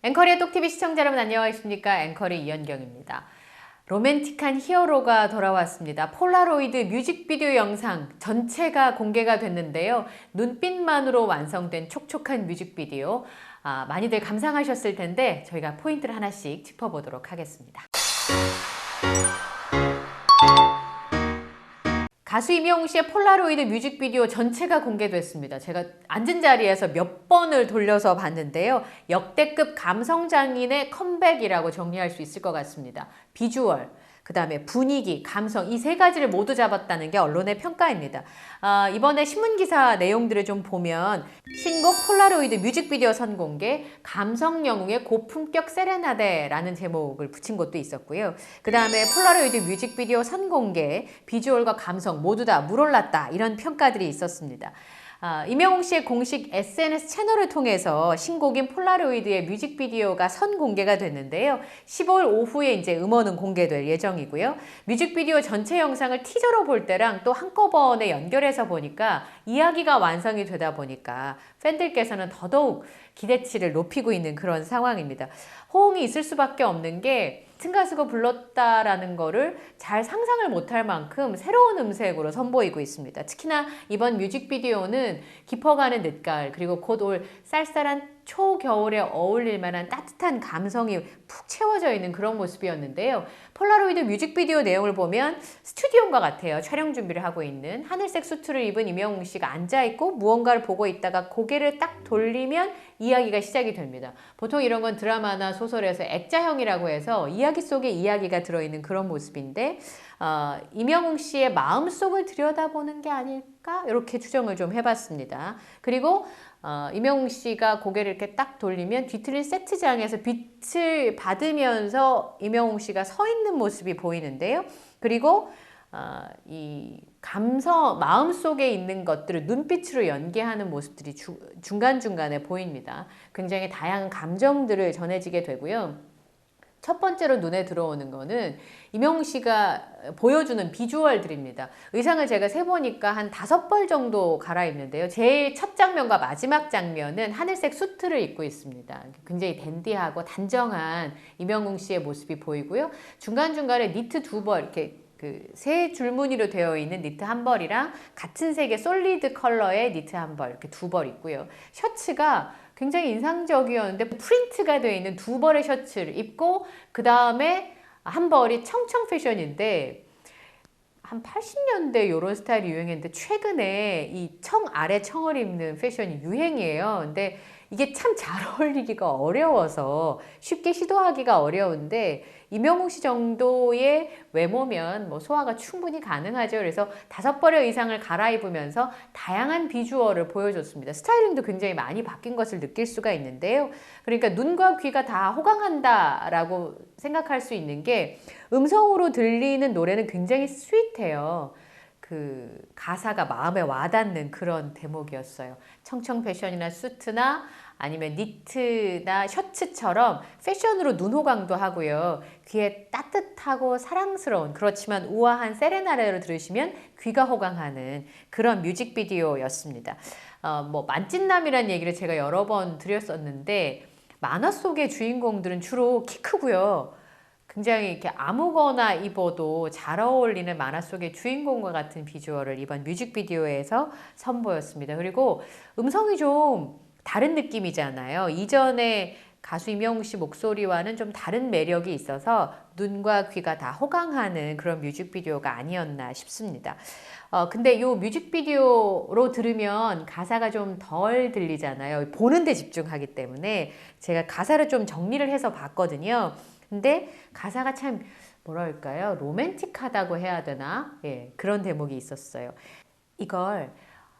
앵커리의 똑TV 시청자 여러분 안녕하십니까 앵커리 이현경입니다. 로맨틱한 히어로가 돌아왔습니다. 폴라로이드 뮤직비디오 영상 전체가 공개가 됐는데요. 눈빛만으로 완성된 촉촉한 뮤직비디오 아, 많이들 감상하셨을 텐데 저희가 포인트를 하나씩 짚어보도록 하겠습니다. 가수 임영웅 씨의 폴라로이드 뮤직비디오 전체가 공개됐습니다. 제가 앉은 자리에서 몇 번을 돌려서 봤는데요. 역대급 감성 장인의 컴백이라고 정리할 수 있을 것 같습니다. 비주얼, 그 다음에 분위기, 감성 이 세 가지를 모두 잡았다는 게 언론의 평가입니다. 아, 이번에 신문기사 내용들을 좀 보면 신곡 폴라로이드 뮤직비디오 선공개 감성 영웅의 고품격 세레나데라는 제목을 붙인 것도 있었고요. 그 다음에 폴라로이드 뮤직비디오 선공개 비주얼과 감성 모두 다 물올랐다 이런 평가들이 있었습니다. 아, 임영웅 씨의 공식 SNS 채널을 통해서 신곡인 폴라로이드의 뮤직비디오가 선공개가 됐는데요. 15일 오후에 이제 음원은 공개될 예정이고요. 뮤직비디오 전체 영상을 티저로 볼 때랑 또 한꺼번에 연결해서 보니까 이야기가 완성이 되다 보니까 팬들께서는 더더욱 기대치를 높이고 있는 그런 상황입니다. 호응이 있을 수밖에 없는 게 같은 가수가 불렀다라는 거를 잘 상상을 못할 만큼 새로운 음색으로 선보이고 있습니다. 특히나 이번 뮤직비디오는 깊어가는 늦가을 그리고 곧 올 쌀쌀한 초겨울에 어울릴 만한 따뜻한 감성이 푹 채워져 있는 그런 모습이었는데요. 폴라로이드 뮤직비디오 내용을 보면 스튜디오인과 같아요. 촬영 준비를 하고 있는 하늘색 수트를 입은 임영웅 씨가 앉아 있고 무언가를 보고 있다가 고개를 딱 돌리면 이야기가 시작이 됩니다. 보통 이런 건 드라마나 소설에서 액자형이라고 해서 이야기 속에 이야기가 들어있는 그런 모습인데 어, 임영웅 씨의 마음속을 들여다보는 게 아닐까 이렇게 추정을 좀 해봤습니다. 그리고 어, 임영웅 씨가 고개를 이렇게 딱 돌리면 뒤틀린 세트장에서 빛을 받으면서 임영웅 씨가 서 있는 모습이 보이는데요. 그리고 어, 이 감성, 마음 속에 있는 것들을 눈빛으로 연기하는 모습들이 주, 중간중간에 보입니다. 굉장히 다양한 감정들을 전해지게 되고요. 첫 번째로 눈에 들어오는 거는 임영웅 씨가 보여주는 비주얼들입니다. 의상을 제가 세보니까 한 다섯 벌 정도 갈아입는데요. 제일 첫 장면과 마지막 장면은 하늘색 수트를 입고 있습니다. 굉장히 댄디하고 단정한 임영웅 씨의 모습이 보이고요. 중간중간에 니트 두 벌, 이렇게 그세 줄무늬로 되어 있는 니트 한 벌이랑 같은 색의 솔리드 컬러의 니트 한 벌, 이렇게 두 벌 있고요. 셔츠가 굉장히 인상적이었는데 프린트가 되어 있는 두 벌의 셔츠를 입고 그 다음에 한 벌이 청청 패션인데 한 80년대 이런 스타일이 유행했는데 최근에 이 청 아래 청을 입는 패션이 유행이에요. 근데 이게 참 잘 어울리기가 어려워서 쉽게 시도하기가 어려운데 이명웅 씨 정도의 외모면 뭐 소화가 충분히 가능하죠. 그래서 다섯 벌의 의상을 갈아입으면서 다양한 비주얼을 보여줬습니다. 스타일링도 굉장히 많이 바뀐 것을 느낄 수가 있는데요. 그러니까 눈과 귀가 다 호강한다라고 생각할 수 있는 게 음성으로 들리는 노래는 굉장히 스윗해요. 그 가사가 마음에 와닿는 그런 대목이었어요. 청청 패션이나 수트나 아니면 니트나 셔츠처럼 패션으로 눈호강도 하고요. 귀에 따뜻하고 사랑스러운 그렇지만 우아한 세레나레로 들으시면 귀가 호강하는 그런 뮤직비디오였습니다. 어, 뭐 만찢남이라는 얘기를 제가 여러 번 드렸었는데 만화 속의 주인공들은 주로 키 크고요. 굉장히 이렇게 아무거나 입어도 잘 어울리는 만화 속의 주인공과 같은 비주얼을 이번 뮤직비디오에서 선보였습니다. 그리고 음성이 좀 다른 느낌이잖아요. 이전에 가수 임영웅 씨 목소리와는 좀 다른 매력이 있어서 눈과 귀가 다 호강하는 그런 뮤직비디오가 아니었나 싶습니다. 어, 근데 이 뮤직비디오로 들으면 가사가 좀 덜 들리잖아요. 보는데 집중하기 때문에 제가 가사를 좀 정리를 해서 봤거든요. 근데 가사가 참 뭐랄까요? 로맨틱하다고 해야 되나? 예, 그런 대목이 있었어요. 이걸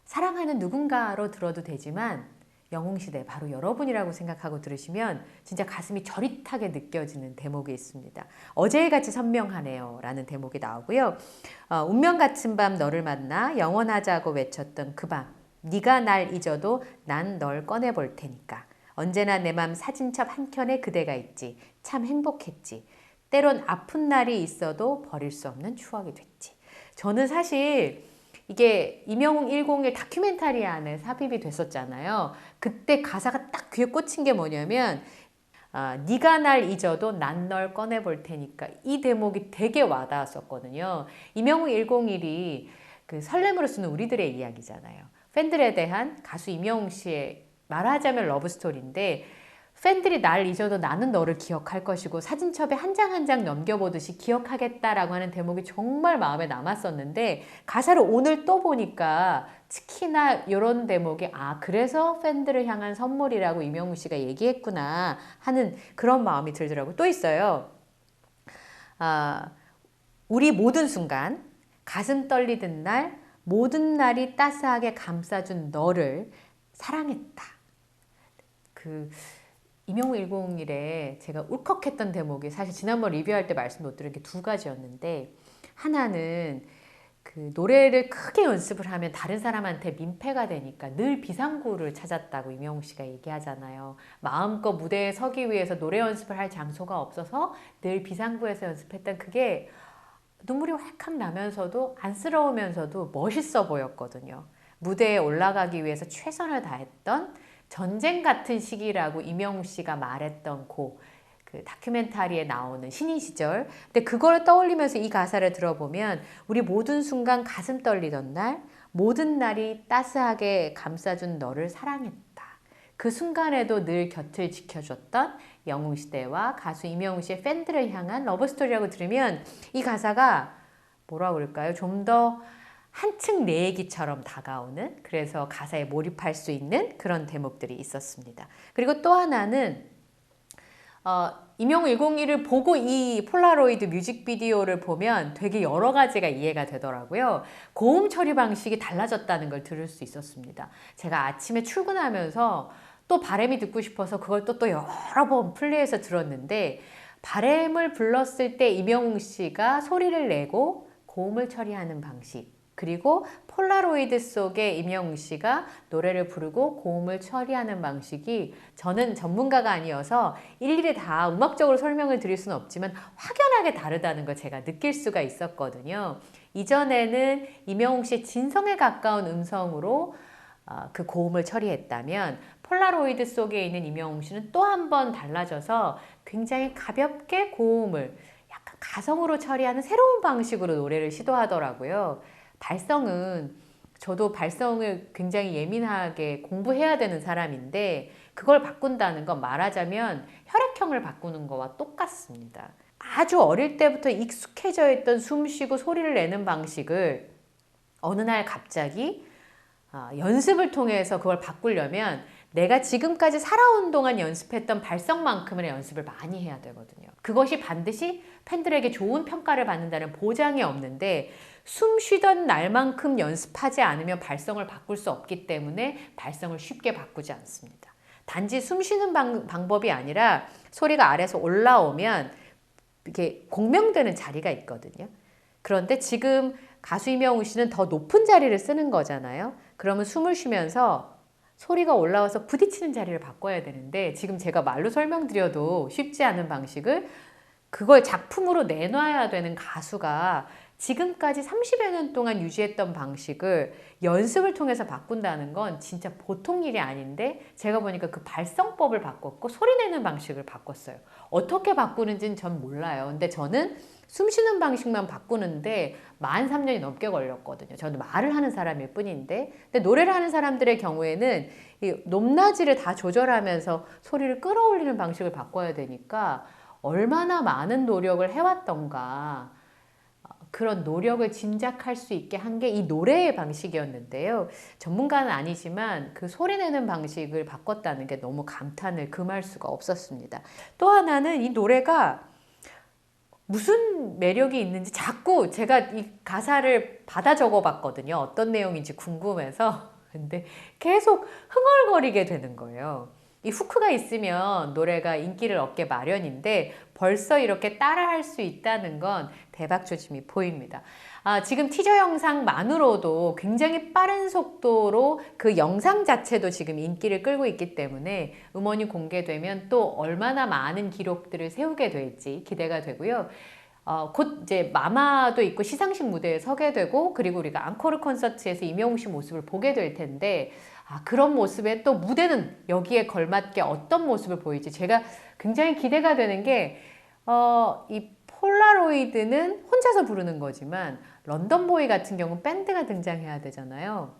사랑하는 누군가로 들어도 되지만 영웅시대 바로 여러분이라고 생각하고 들으시면 진짜 가슴이 저릿하게 느껴지는 대목이 있습니다. 어제같이 선명하네요 라는 대목이 나오고요. 어, 운명 같은 밤 너를 만나 영원하자고 외쳤던 그 밤 네가 날 잊어도 난 널 꺼내볼 테니까 언제나 내 맘 사진첩 한 켠에 그대가 있지 참 행복했지 때론 아픈 날이 있어도 버릴 수 없는 추억이 됐지 저는 사실 이게 임영웅 101 다큐멘터리 안에 삽입이 됐었잖아요. 그때 가사가 딱 귀에 꽂힌 게 뭐냐면 아, 네가 날 잊어도 난 널 꺼내볼 테니까 이 대목이 되게 와닿았었거든요. 이명웅 101이 그 설렘으로 쓰는 우리들의 이야기잖아요. 팬들에 대한 가수 이명웅 씨의 말하자면 러브스토리인데 팬들이 날 잊어도 나는 너를 기억할 것이고 사진첩에 한 장 한 장 넘겨보듯이 기억하겠다라고 하는 대목이 정말 마음에 남았었는데 가사를 오늘 또 보니까 특히나 이런 대목이 아 그래서 팬들을 향한 선물이라고 이명우 씨가 얘기했구나 하는 그런 마음이 들더라고요. 또 있어요. 아, 우리 모든 순간 가슴 떨리던 날 모든 날이 따스하게 감싸준 너를 사랑했다. 그 이명우 101에 제가 울컥했던 대목이 사실 지난번 리뷰할 때 말씀 못 드린 게 두 가지였는데 하나는 그 노래를 크게 연습을 하면 다른 사람한테 민폐가 되니까 늘 비상구를 찾았다고 이명우 씨가 얘기하잖아요. 마음껏 무대에 서기 위해서 노래 연습을 할 장소가 없어서 늘 비상구에서 연습했던 그게 눈물이 활칵 나면서도 안쓰러우면서도 멋있어 보였거든요. 무대에 올라가기 위해서 최선을 다했던 전쟁 같은 시기라고 이명우 씨가 말했던 고, 그 다큐멘터리에 나오는 신인 시절. 근데 그걸 떠올리면서 이 가사를 들어보면 우리 모든 순간 가슴 떨리던 날, 모든 날이 따스하게 감싸준 너를 사랑했다. 그 순간에도 늘 곁을 지켜줬던 영웅시대와 가수 이명웅 씨의 팬들을 향한 러브스토리라고 들으면 이 가사가 뭐라 그럴까요? 좀더 한층 내 얘기처럼 다가오는 그래서 가사에 몰입할 수 있는 그런 대목들이 있었습니다. 그리고 또 하나는 어, 임용 101을 보고 이 폴라로이드 뮤직비디오를 보면 되게 여러 가지가 이해가 되더라고요. 고음 처리 방식이 달라졌다는 걸 들을 수 있었습니다. 제가 아침에 출근하면서 또 바램이 듣고 싶어서 그걸 또, 또 여러 번 플레이해서 들었는데 바램을 불렀을 때 이명웅 씨가 소리를 내고 고음을 처리하는 방식 그리고 폴라로이드 속에 임영웅 씨가 노래를 부르고 고음을 처리하는 방식이 저는 전문가가 아니어서 일일이 다 음악적으로 설명을 드릴 수는 없지만 확연하게 다르다는 걸 제가 느낄 수가 있었거든요. 이전에는 임영웅 씨의 진성에 가까운 음성으로 어, 그 고음을 처리했다면 폴라로이드 속에 있는 임영웅 씨는 또 한 번 달라져서 굉장히 가볍게 고음을 약간 가성으로 처리하는 새로운 방식으로 노래를 시도하더라고요. 발성은 저도 발성을 굉장히 예민하게 공부해야 되는 사람인데 그걸 바꾼다는 건 말하자면 혈액형을 바꾸는 거와 똑같습니다. 아주 어릴 때부터 익숙해져 있던 숨 쉬고 소리를 내는 방식을 어느 날 갑자기 아, 연습을 통해서 그걸 바꾸려면 내가 지금까지 살아온 동안 연습했던 발성만큼의 연습을 많이 해야 되거든요. 그것이 반드시 팬들에게 좋은 평가를 받는다는 보장이 없는데 숨 쉬던 날만큼 연습하지 않으면 발성을 바꿀 수 없기 때문에 발성을 쉽게 바꾸지 않습니다. 단지 숨 쉬는 방, 방법이 아니라 소리가 아래서 올라오면 이게 공명되는 자리가 있거든요. 그런데 지금 가수 이명우 씨는 더 높은 자리를 쓰는 거잖아요. 그러면 숨을 쉬면서 소리가 올라와서 부딪히는 자리를 바꿔야 되는데 지금 제가 말로 설명드려도 쉽지 않은 방식을 그걸 작품으로 내놔야 되는 가수가 지금까지 30여 년 동안 유지했던 방식을 연습을 통해서 바꾼다는 건 진짜 보통 일이 아닌데 제가 보니까 그 발성법을 바꿨고 소리 내는 방식을 바꿨어요. 어떻게 바꾸는지는 전 몰라요. 근데 저는 숨 쉬는 방식만 바꾸는데 만 3년이 넘게 걸렸거든요. 저는 말을 하는 사람일 뿐인데. 근데 노래를 하는 사람들의 경우에는 이 높낮이를 다 조절하면서 소리를 끌어올리는 방식을 바꿔야 되니까 얼마나 많은 노력을 해왔던가. 그런 노력을 짐작할 수 있게 한 게 이 노래의 방식이었는데요. 전문가는 아니지만 그 소리 내는 방식을 바꿨다는 게 너무 감탄을 금할 수가 없었습니다. 또 하나는 이 노래가 무슨 매력이 있는지 자꾸 제가 이 가사를 받아 적어 봤거든요. 어떤 내용인지 궁금해서. 근데 계속 흥얼거리게 되는 거예요. 이 후크가 있으면 노래가 인기를 얻게 마련인데 벌써 이렇게 따라할 수 있다는 건 대박 조짐이 보입니다. 아, 지금 티저 영상만으로도 굉장히 빠른 속도로 그 영상 자체도 지금 인기를 끌고 있기 때문에 음원이 공개되면 또 얼마나 많은 기록들을 세우게 될지 기대가 되고요. 어, 곧 이제 마마도 있고 시상식 무대에 서게 되고 그리고 우리가 앙코르 콘서트에서 임영웅 씨 모습을 보게 될 텐데 아, 그런 모습에 또 무대는 여기에 걸맞게 어떤 모습을 보일지 제가 굉장히 기대가 되는 게, 어, 이 폴라로이드는 혼자서 부르는 거지만 런던보이 같은 경우는 밴드가 등장해야 되잖아요.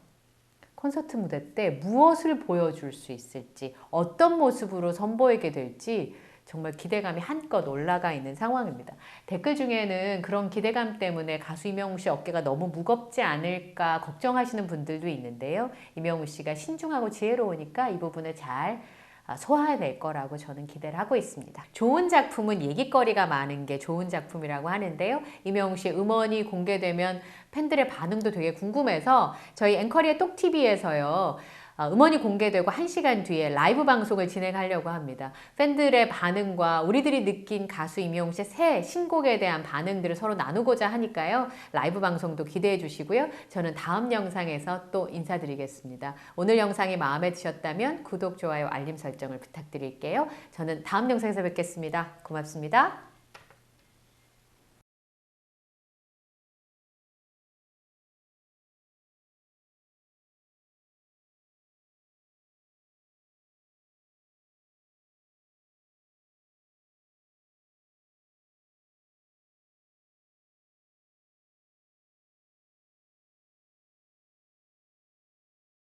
콘서트 무대 때 무엇을 보여줄 수 있을지, 어떤 모습으로 선보이게 될지 정말 기대감이 한껏 올라가 있는 상황입니다. 댓글 중에는 그런 기대감 때문에 가수 이명웅 씨 어깨가 너무 무겁지 않을까 걱정하시는 분들도 있는데요. 이명웅 씨가 신중하고 지혜로우니까 이 부분을 잘 아, 소화해낼 거라고 저는 기대를 하고 있습니다. 좋은 작품은 얘기거리가 많은 게 좋은 작품이라고 하는데요. 이명웅 씨의 음원이 공개되면 팬들의 반응도 되게 궁금해서 저희 앵커리의 똑TV에서요. 아, 음원이 공개되고 1시간 뒤에 라이브 방송을 진행하려고 합니다. 팬들의 반응과 우리들이 느낀 가수 임영웅 씨의 새 신곡에 대한 반응들을 서로 나누고자 하니까요. 라이브 방송도 기대해 주시고요. 저는 다음 영상에서 또 인사드리겠습니다. 오늘 영상이 마음에 드셨다면 구독, 좋아요, 알림 설정을 부탁드릴게요. 저는 다음 영상에서 뵙겠습니다. 고맙습니다.